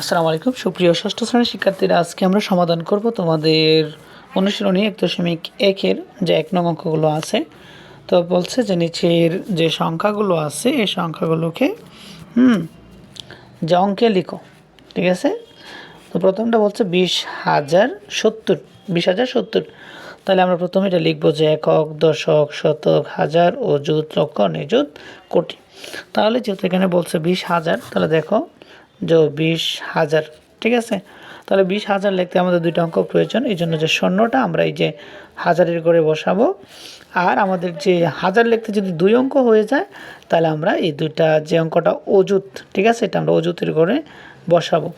আসসালামু আলাইকুম। সুপ্রিয় ষষ্ঠ শ্রেণির শিক্ষার্থীরা, আজকে আমরা সমাধান করব তোমাদের অনুশীলনী এক দশমিক একের যে এক নং অঙ্কগুলো আছে। তো বলছে যে নিচের যে সংখ্যাগুলো আছে, এই সংখ্যাগুলোকে, হুম, যে অঙ্কে লিখো, ঠিক আছে? তো প্রথমটা বলছে বিশ হাজার সত্তর, বিশ হাজার সত্তর। তাহলে আমরা প্রথমে এটা লিখব যে একক, দশক, শতক, হাজার অযুত লক্ষ, নিযুত, কোটি। তাহলে যেহেতু এখানে বলছে বিশ হাজার, তাহলে দেখো যে বিশ হাজার, ঠিক আছে? তাহলে বিশ হাজার লিখতে আমাদের দুইটা অঙ্ক প্রয়োজন। এই জন্য যে শূন্যটা আমরা এই যে হাজারের করে বসাবো। আর আমাদের যে হাজার লিখতে যদি দুই অঙ্ক হয়ে যায়, তাহলে আমরা এই দুইটা যে অঙ্কটা অজুত ঠিক আছে, এটা আমরা অজুতের করে বসাবো।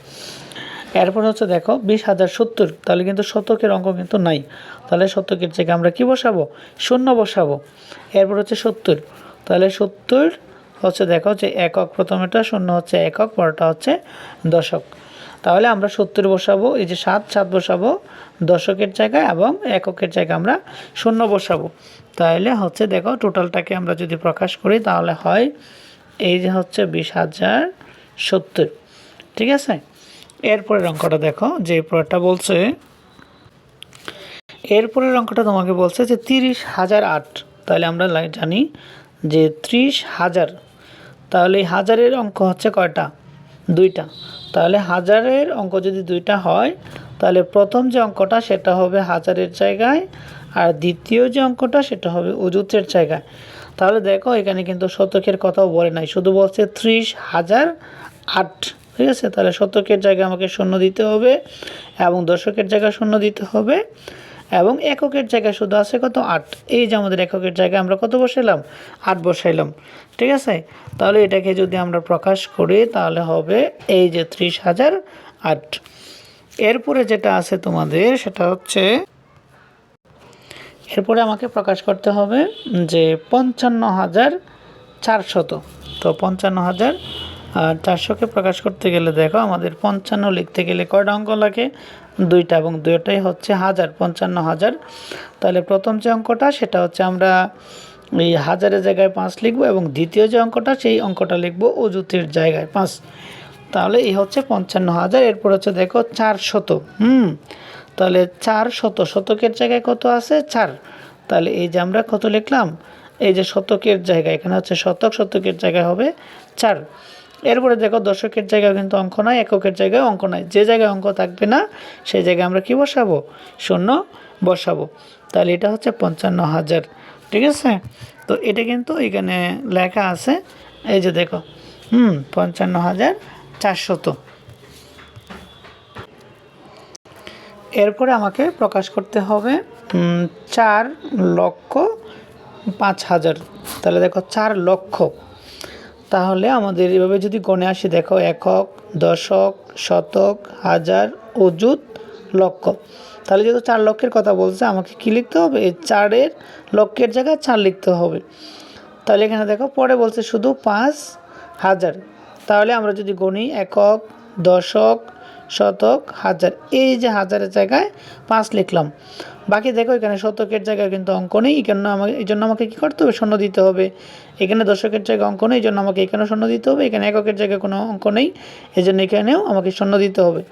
এরপর হচ্ছে দেখো, বিশ হাজার সত্তর, তাহলে কিন্তু শতকের অঙ্ক কিন্তু নাই। তাহলে শতকের জায়গায় আমরা কি বসাবো? শূন্য বসাবো। এরপর হচ্ছে সত্তর, তাহলে সত্তর হচ্ছে দেখো যে একক প্রথমেটা শূন্য হচ্ছে একক পরটা হচ্ছে দশক। তাহলে আমরা সত্তর বসাবো, এই যে সাত সাত বসাবো দশকের জায়গায় এবং এককের জায়গায় আমরা শূন্য বসাবো। তাহলে হচ্ছে দেখো টোটালটাকে আমরা যদি প্রকাশ করি তাহলে হয় এই যে হচ্ছে বিশ হাজার সত্তর, ঠিক আছে? এরপরের অঙ্কটা দেখো, যে পরেরটা বলছে এরপরের অঙ্কটা তোমাকে বলছে যে তিরিশ হাজার আট, তাহলে আমরা জানি যে ত্রিশ হাজার তাহলে হাজারের অঙ্ক হচ্ছে কয়টা? দুইটা। তাহলে হাজারের অঙ্ক যদি দুইটা হয়, তাহলে প্রথম যে অঙ্কটা সেটা হবে হাজারের জায়গায় আর দ্বিতীয় যে অঙ্কটা সেটা হবে অজুতের জায়গায়। তাহলে দেখো এখানে কিন্তু শতকের কথাও বলে নাই, শুধু বলছে ত্রিশ হাজার আট। ঠিক আছে? তাহলে শতকের জায়গায় আমাকে শূন্য দিতে হবে এবং দশকের জায়গায় শূন্য দিতে হবে। এবং এককের জায়গায় শুধু আছে কত? আট। এই যে আমাদের এককের জায়গায় আমরা কত বসাইলাম? আট বসাইলাম। ঠিক আছে? তাহলে এটাকে যদি আমরা প্রকাশ করি, তাহলে হবে এই যে ত্রিশ হাজার আট। এরপরে যেটা আছে তোমাদের, সেটা হচ্ছে এরপরে আমাকে প্রকাশ করতে হবে যে পঞ্চান্ন হাজার চারশত। তো পঞ্চান্ন হাজার আর চারশোকে প্রকাশ করতে গেলে দেখো আমাদের পঞ্চান্ন লিখতে গেলে কয়টা অঙ্ক লাগে? দুইটা এবং দুইটাই হচ্ছে হাজার, পঞ্চান্ন হাজার। তাহলে প্রথম যে অঙ্কটা, সেটা হচ্ছে আমরা এই হাজারের জায়গায় পাঁচ লিখব এবং দ্বিতীয় যে অঙ্কটা, সেই অঙ্কটা লিখব অজুতের জায়গায় পাঁচ। তাহলে এই হচ্ছে পঞ্চান্ন হাজার, এরপর হচ্ছে দেখো চার শত। হুম, তাহলে চার শত, শতকের জায়গায় কত আছে? চার। তাহলে এই যে আমরা কত লিখলাম? এই যে শতকের জায়গায়, এখানে হচ্ছে শতক, শতকের জায়গায় হবে চার। এরপরে দেখো দশকের জায়গায় কিন্তু অঙ্ক নাই, এককের জায়গায় অঙ্ক নাই। যে জায়গায় অঙ্ক থাকবে না, সেই জায়গায় আমরা কি বসাবো? শূন্য বসাবো। তাহলে এটা হচ্ছে পঞ্চান্ন হাজার, ঠিক আছে? তো এটা কিন্তু এখানে লেখা আছে, এই যে দেখো, হুম, পঞ্চান্ন হাজার চারশত। এরপরে আমাকে প্রকাশ করতে হবে চার লক্ষ পাঁচ হাজার। তাহলে দেখো, চার লক্ষ। তাহলে আমাদের এভাবে যদি গণে আসি, দেখো একক, দশক, শতক, হাজার, অযুত, লক্ষ। তাহলে যেহেতু চার লক্ষের কথা বলছে, আমাকে কী লিখতে হবে? চারের লক্ষের জায়গায় চার লিখতে হবে। তাহলে এখানে দেখো, পরে বলছে শুধু পাঁচ হাজার। তাহলে আমরা যদি গণি, একক, দশক শতক, হাজার। এই যে হাজারের জায়গায় পাঁচ লিখলাম। বাকি দেখো, এখানে শতকের জায়গায় কিন্তু অঙ্ক নেই। এখানে আমাকে এই জন্য আমাকে কী করতে হবে? শূন্য দিতে হবে। এখানে দশকের জায়গায় অঙ্ক নেই। এই জন্য আমাকে এখানেও শূন্য দিতে হবে। এখানে এককের জায়গায় কোনো অঙ্ক নেই। এই জন্য এখানেও আমাকে শূন্য দিতে হবে।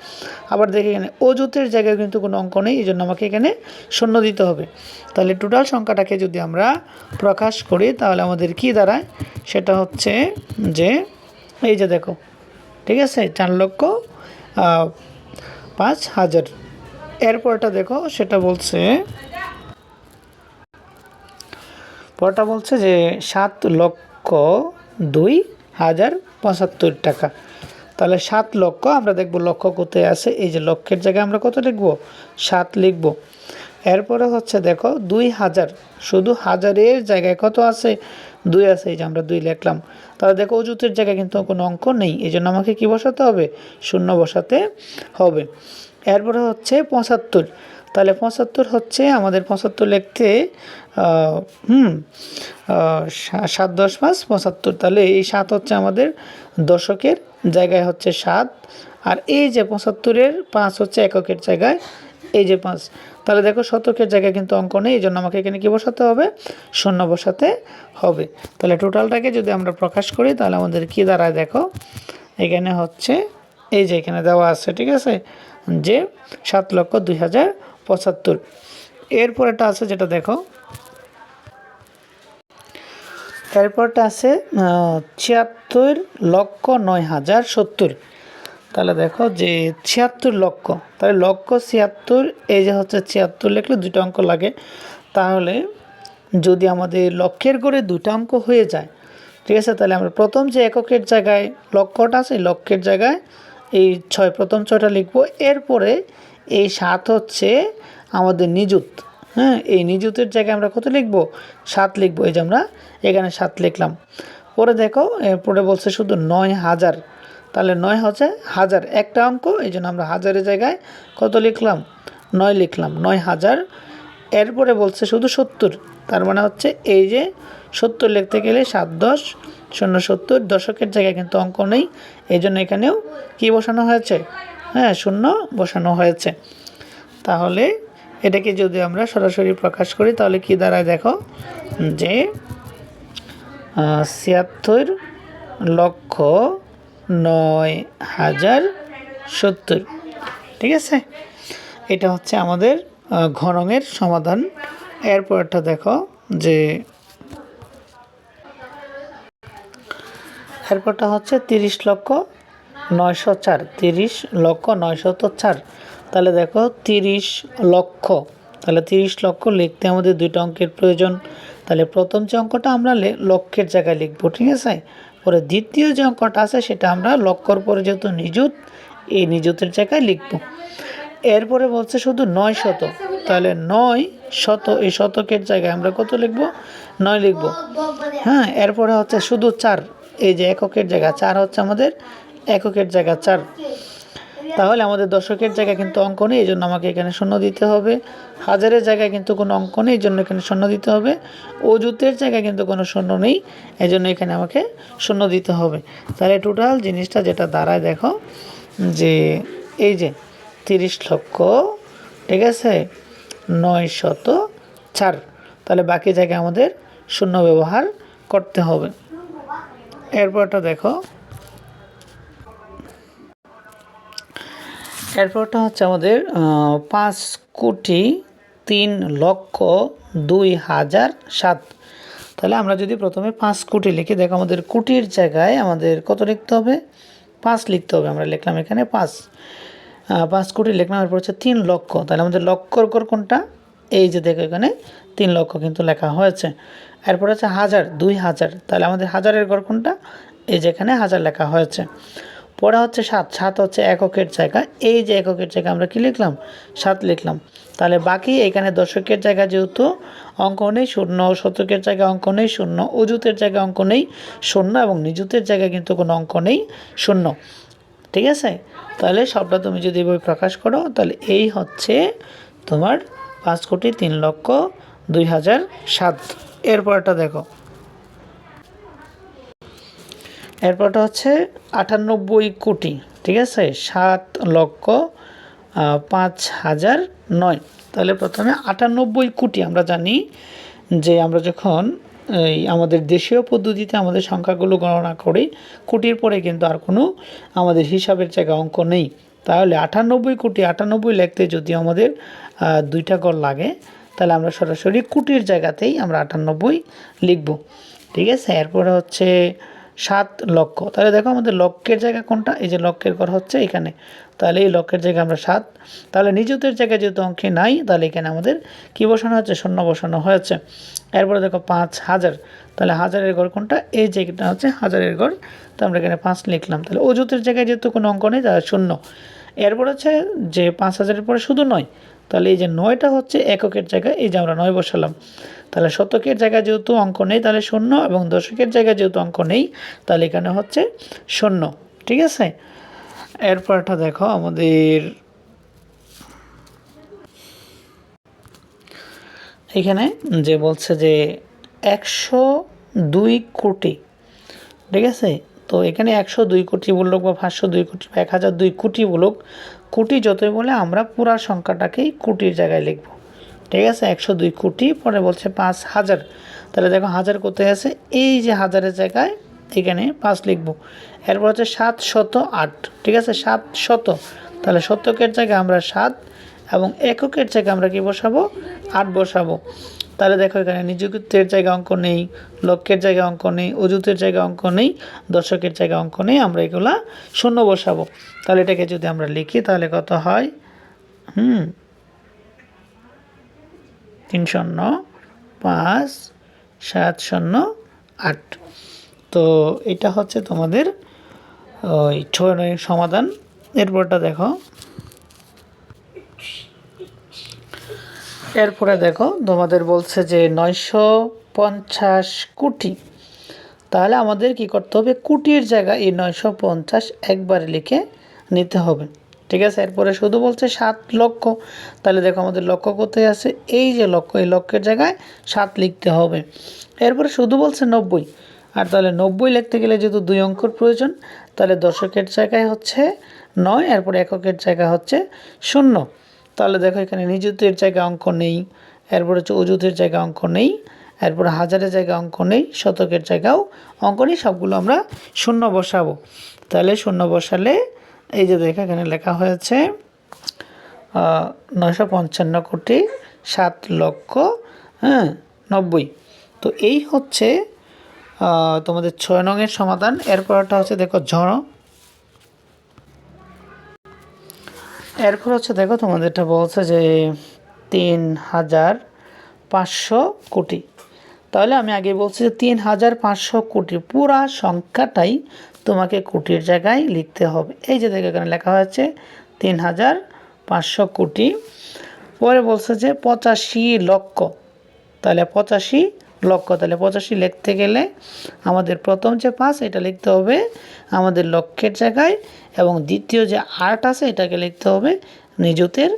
আবার দেখি এখানে অজুতের জায়গায় কিন্তু কোনো অঙ্ক নেই। এই জন্য আমাকে এখানে শূন্য দিতে হবে। তাহলে টোটাল সংখ্যাটাকে যদি আমরা প্রকাশ করি, তাহলে আমাদের কি দাঁড়ায়? সেটা হচ্ছে যে এই যে দেখো, ঠিক আছে? চার লক্ষ পাঁচ হাজার। এরপরটা দেখো, সেটা বলছে, পরটা বলছে যে সাত লক্ষ দুই হাজার পঁচাত্তর টাকা। তাহলে সাত লক্ষ, আমরা দেখব লক্ষ কোথায় আছে, এই যে লক্ষের জায়গায় আমরা কত লিখব? সাত লিখব। এরপরে হচ্ছে দেখো, দুই হাজার, শুধু হাজারের জায়গায় কত আছে? দুই আছে, এই যে আমরা দুই লিখলাম। তাহলে দেখো অজুতের জায়গায় কিন্তু কোনো অঙ্ক নেই এই জন্য আমাকে কী বসাতে হবে? শূন্য বসাতে হবে। এরপরে হচ্ছে পঁচাত্তর। তাহলে পঁচাত্তর হচ্ছে আমাদের পঁচাত্তর লিখতে হুম সাত দশ পাঁচ পঁচাত্তর। তাহলে এই সাত হচ্ছে আমাদের দশকের জায়গায় হচ্ছে সাত। আর এই যে পঁচাত্তরের পাঁচ হচ্ছে এককের জায়গায়, এই যে পাঁচ। তাহলে দেখো শতকের জায়গায় কিন্তু অঙ্ক নেই, এই জন্য আমাকে এখানে কী বসাতে হবে? শূন্য বসাতে হবে। তাহলে টোটালটাকে যদি আমরা প্রকাশ করি, তাহলে আমাদের কী দাঁড়ায় দেখো? এখানে হচ্ছে, এই যে এখানে দেওয়া আছে, ঠিক আছে? যে সাত লক্ষ দুই হাজার পঁচাত্তর। এরপরেটা আছে যেটা দেখো। এরপরটা আছে ছিয়াত্তর লক্ষ নয় হাজার সত্তর। তাহলে দেখো যে ছিয়াত্তর লক্ষ। তাহলে লক্ষ ছিয়াত্তর, এই যে হচ্ছে ছিয়াত্তর লিখলে দুটো অঙ্ক লাগে। তাহলে যদি আমাদের লক্ষের করে দুটো অঙ্ক হয়ে যায়, ঠিক আছে? তাহলে আমরা প্রথম যে এককের জায়গায় লক্ষটা আছে লক্ষের জায়গায় এই ছয়, প্রথম ছয়টা লিখব। এরপরে এই সাত হচ্ছে আমাদের নিযুত। হ্যাঁ এই নিযুতের জায়গায় আমরা কত লিখব? সাত লিখব। এই যে আমরা এখানে সাত লিখলাম। পরে দেখো, এরপরে বলছে শুধু নয় হাজার। তাহলে নয় হচ্ছে হাজার। একটা অঙ্ক, এই জন্য আমরা হাজারের জায়গায় কত লিখলাম? নয় লিখলাম, নয় হাজার। এরপরে বলছে শুধু সত্তর, তার মানে হচ্ছে এই যে সত্তর লিখতে গেলে সাত দশ শূন্য সত্তর, দশকের জায়গায় কিন্তু অঙ্ক নেই। এই জন্য এখানেও কী বসানো হয়েছে? হ্যাঁ শূন্য বসানো হয়েছে। তাহলে এটাকে যদি আমরা সরাসরি প্রকাশ করি, তাহলে কি দাঁড়ায় দেখো? যে ছিয়াত্তর লক্ষ নয় হাজার সত্তর। ঠিক আছে? এটা হচ্ছে আমাদের ঘনঙের সমাধান। এরপরটা দেখো যে এরপরটা হচ্ছে তিরিশ লক্ষ নয়শো চার। তিরিশ লক্ষ নয়শত চার। তাহলে দেখো তিরিশ লক্ষ। তাহলে তিরিশ লক্ষ লিখতে আমাদের দুইটা অঙ্কের প্রয়োজন। তাহলে প্রথম যে অঙ্কটা আমরা লক্ষের জায়গায় লিখব, ঠিক আছে? পরে দ্বিতীয় যে অঙ্কটা আছে সেটা আমরা লক্ষর পরে যেহেতু নিযুত, এই নিযুতের জায়গায় লিখব। এরপরে বলছে শুধু নয় শত তাহলে নয় শত, এই শতকের জায়গায় আমরা কত লিখব? নয় লিখব। হ্যাঁ এরপরে হচ্ছে শুধু চার, এই যে এককের জায়গা, চার হচ্ছে আমাদের এককের জায়গা, চার। তাহলে আমাদের দশকের জায়গায় কিন্তু অঙ্ক নেই, এই জন্য আমাকে এখানে শূন্য দিতে হবে। হাজারের জায়গায় কিন্তু কোনো অঙ্ক নেই, এই জন্য এখানে শূন্য দিতে হবে। অজুতের জায়গায় কিন্তু কোনো শূন্য নেই, এই জন্য এখানে আমাকে শূন্য দিতে হবে। তাহলে টোটাল জিনিসটা যেটা দাঁড়ায়, দেখো, যে এই যে তিরিশ লক্ষ, ঠিক আছে? নয় শত চার। তাহলে বাকি জায়গায় আমাদের শূন্য ব্যবহার করতে হবে। এরপরটা দেখো এরপরটা হচ্ছে আমাদের পাঁচ কোটি তিন লক্ষ দুই হাজার সাত। তাহলে আমরা যদি প্রথমে পাঁচ কোটি লিখি, দেখো আমাদের কোটির জায়গায় আমাদের কত লিখতে হবে? পাঁচ লিখতে হবে, আমরা লিখলাম এখানে পাঁচ। পাঁচ কোটি লিখলাম, এরপর হচ্ছে তিন লক্ষ। তাহলে আমাদের লক্ষর কর কোনটা? এই যে দেখো এখানে তিন লক্ষ কিন্তু লেখা হয়েছে। এরপর হচ্ছে হাজার, দুই হাজার। তাহলে আমাদের হাজারের ঘর কোনটা? এই যেখানে হাজার লেখা হয়েছে। পরে হচ্ছে সাত সাত হচ্ছে এককের জায়গা। এই যে এককের জায়গা আমরা কি লিখলাম? সাত লিখলাম। তাহলে বাকি এখানে দশকের জায়গা যেহেতু, অঙ্ক নেই, শূন্য শতকের জায়গায় অঙ্ক নেই, শূন্য অজুতের জায়গায় অঙ্ক নেই, শূন্য এবং নিযুতের জায়গায় কিন্তু কোনো অঙ্ক নেই, শূন্য। ঠিক আছে? তাহলে সবটা তুমি যদি বই প্রকাশ করো, তাহলে এই হচ্ছে তোমার পাঁচ কোটি তিন লক্ষ দুই হাজার সাত। এরপরটা দেখো। এরপরটা হচ্ছে আটানব্বই কোটি, ঠিক আছে? সাত লক্ষ পাঁচ হাজার নয়। তাহলে প্রথমে আটানব্বই কোটি আমরা জানি যে আমরা যখন এই আমাদের দেশীয় পদ্ধতিতে আমাদের সংখ্যাগুলো গণনা করি, কোটির পরে কিন্তু আর কোনো আমাদের হিসাবের জায়গায় অঙ্ক নেই। তাহলে আটানব্বই কোটি, আটানব্বই লিখতে যদি আমাদের দুইটা গড় লাগে, তাহলে আমরা সরাসরি কোটির জায়গাতেই আমরা আটানব্বই লিখব। ঠিক আছে? এরপরে হচ্ছে সাত লক্ষ। তাহলে দেখো আমাদের লক্ষের জায়গা কোনটা? এই যে লক্ষের ঘর হচ্ছে এখানে। তাহলে এই লক্ষের জায়গায় আমরা সাত। তাহলে নিযুতের জায়গায় যেহেতু অঙ্কে নাই, তাহলে এখানে আমাদের কী বসানো হচ্ছে? শূন্য বসানো হয়েছে। এরপরে দেখো পাঁচ হাজার। তাহলে হাজারের ঘর কোনটা? এই জায়গাটা হচ্ছে হাজারের ঘর। তো আমরা এখানে পাঁচ লিখলাম। তাহলে অজুতের জায়গায় যেহেতু কোনো অঙ্ক নেই, তাহলে শূন্য। এরপর হচ্ছে যে পাঁচ হাজারের পরে শুধু নয়। তাহলে এই যে নয়টা হচ্ছে এককের জায়গায়, এই যে আমরা নয় বসালাম। তাহলে শতকের জায়গায় যেহেতু অঙ্ক নেই, তাহলে শূন্য এবং দশকের জায়গায় যেহেতু অঙ্ক নেই, তাহলে এখানে হচ্ছে শূন্য, ঠিক আছে? এরপরটা দেখো আমাদের। এখানে যে বলছে যে একশো দুই কোটি, ঠিক আছে? তো এখানে একশো দুই কোটি বলুক বা পাঁচশো দুই কোটি বা এক হাজার দুই কোটি বলুক, কোটি যতই বলে আমরা পুরা সংখ্যাটাকেই কোটির জায়গায় লিখব। ঠিক আছে? একশো দুই কোটি, পরে বলছে পাঁচ হাজার। তাহলে দেখো হাজার কোথায় আছে? এই যে হাজারের জায়গায় এখানে পাঁচ লিখব। এরপর হচ্ছে সাত শত আট, ঠিক আছে? সাত শত। তাহলে শতকের জায়গায় আমরা সাত এবং এককের জায়গায় আমরা কি বসাবো? আট বসাবো। তাহলে দেখো এখানে নিযুক্তের জায়গায় অঙ্ক নেই, লক্ষ্যের জায়গায় অঙ্ক নেই অজুতের জায়গায় অঙ্ক নেই, দশকের জায়গায় অঙ্ক নেই, আমরা এগুলা শূন্য বসাবো। তাহলে এটাকে যদি আমরা লিখি তাহলে কত হয়? হুম তিন শূন্য পাঁচ, সাত শূন্য, আট। তো এটা হচ্ছে তোমাদের, ওই ছয় সমাধান। এরপরটা দেখো। এরপরে দেখো, তোমাদের বলছে যে নয়শো পঞ্চাশ কোটি তাহলে আমাদের কি করতে হবে? কোটির জায়গায় এই নয়শো পঞ্চাশ একবারে লিখে নিতে হবে। ঠিক আছে? এরপরে শুধু বলছে সাত লক্ষ। তাহলে দেখো আমাদের লক্ষ্য কোথায় আছে? এই যে লক্ষ্য, এই লক্ষ্যের জায়গায় সাত লিখতে হবে। এরপরে শুধু বলছে নব্বই। আর তাহলে নব্বই লিখতে গেলে যেহেতু দুই অঙ্কর প্রয়োজন, তাহলে দশকের জায়গায় হচ্ছে নয়, এরপরে এককের জায়গা হচ্ছে শূন্য। তাহলে দেখো এখানে নিযুতের জায়গায় অঙ্ক নেই, এরপর হচ্ছে অজুতের জায়গা অঙ্ক নেই, এরপর হাজারের জায়গা অঙ্ক নেই, শতকের জায়গাও অঙ্ক নেই, সবগুলো আমরা শূন্য বসাবো। তাহলে শূন্য বসালে এই যে দেখো, এখানে লেখা হয়েছে নশো পঞ্চান্ন কোটি সাত লক্ষ হ্যাঁ নব্বই। তো এই হচ্ছে তোমাদের ছয় নঙের সমাধান। এরপরটা হচ্ছে দেখো ঝড়। এরপর হচ্ছে দেখো তোমাদেরটা বলছে যে তিন হাজার পাঁচশো কোটি। তাহলে আমি আগে বলছি যে তিন হাজার পাঁচশো কোটি, পুরা সংখ্যাটাই তোমাকে কোটির জায়গায় লিখতে হবে। এই যে দেখো এখানে লেখা হয়েছে তিন হাজার পাঁচশো কোটি। পরে বলছে যে পঁচাশি লক্ষ। তাহলে পঁচাশি লক্ষ। তাহলে পঁচাশি লিখতে গেলে আমাদের প্রথম যে পাঁচ, এটা লিখতে হবে আমাদের লক্ষ্যের জায়গায় এবং দ্বিতীয় যে আট আছে, এটাকে লিখতে হবে নিযুতের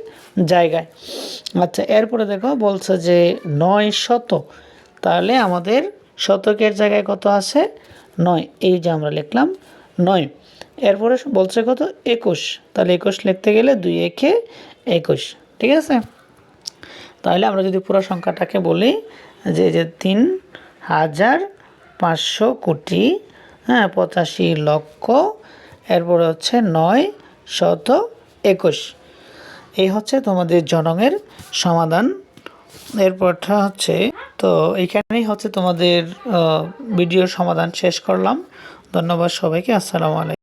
জায়গায়। আচ্ছা এরপরে দেখো বলছে যে নয় শত তাহলে আমাদের শতকের জায়গায় কত আছে? নয়, এই যে আমরা লিখলাম নয়। এরপরে বলছে কত? একুশ। তাহলে একুশ লিখতে গেলে দুই একে একুশ, ঠিক আছে? তাহলে আমরা যদি পুরো সংখ্যাটাকে বলি যে যে তিন হাজার পাঁচশো কোটি হ্যাঁ পঁচাশি লক্ষ, এরপরে হচ্ছে নয় শত একুশ। এই হচ্ছে তোমাদের জনঙের সমাধান। এরপরটা হচ্ছে তো এখানেই হচ্ছে তোমাদের ভিডিওর সমাধান শেষ করলাম। ধন্যবাদ সবাইকে আসসালামু আলাইকুম।